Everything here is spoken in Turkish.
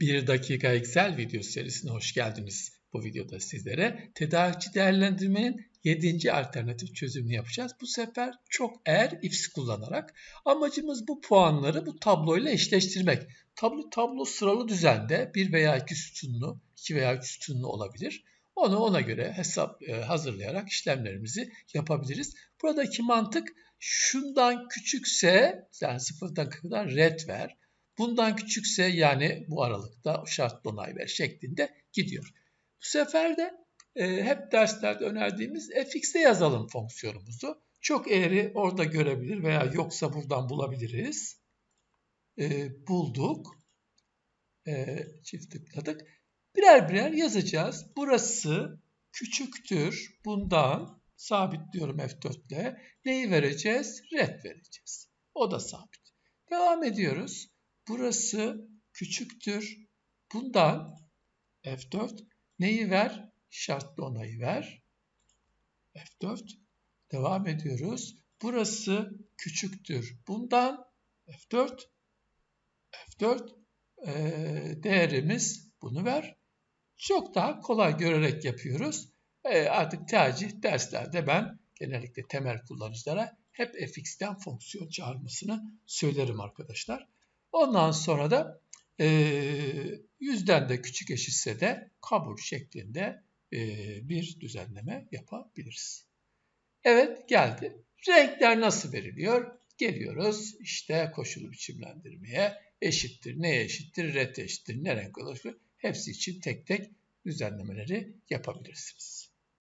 1 dakika Excel video serisine hoş geldiniz. Bu videoda sizlere tedarikçi değerlendirmenin 7. alternatif çözümünü yapacağız. Bu sefer çok eğer ifs kullanarak amacımız bu puanları bu tabloyla eşleştirmek. Tablo tablo sıralı düzende bir veya iki sütunlu, iki veya üç sütunlu olabilir. Onu ona göre hesap e, hazırlayarak işlemlerimizi yapabiliriz. Buradaki mantık şundan küçükse yani sıfırdan kadar red ver. Bundan küçükse yani bu aralıkta şartlı onay ver şeklinde gidiyor. Bu sefer de e, hep derslerde önerdiğimiz fx'e yazalım fonksiyonumuzu. Çok eğri orada görebilir veya yoksa buradan bulabiliriz. E, bulduk. E, çift tıkladık. Birer birer yazacağız. Burası küçüktür bundan sabitliyorum F4 ile. Neyi vereceğiz? Red vereceğiz. O da sabit. Devam ediyoruz. Burası küçüktür. Bundan F4 neyi ver? Şartlı onayı ver. F4 devam ediyoruz. Burası küçüktür. Bundan F4 F4 e, değerimiz bunu ver. Çok daha kolay görerek yapıyoruz. E, artık tercih derslerde ben genellikle temel kullanıcılara hep fx'ten fonksiyon çağırmasını söylerim arkadaşlar. Ondan sonra da e, yüzden de küçük eşitse de kabul şeklinde e, bir düzenleme yapabiliriz. Evet geldi. Renkler nasıl veriliyor? Geliyoruz işte koşulu biçimlendirmeye eşittir. Neye eşittir? Ret eşittir. Ne renk oluşur? Hepsi için tek tek düzenlemeleri yapabilirsiniz.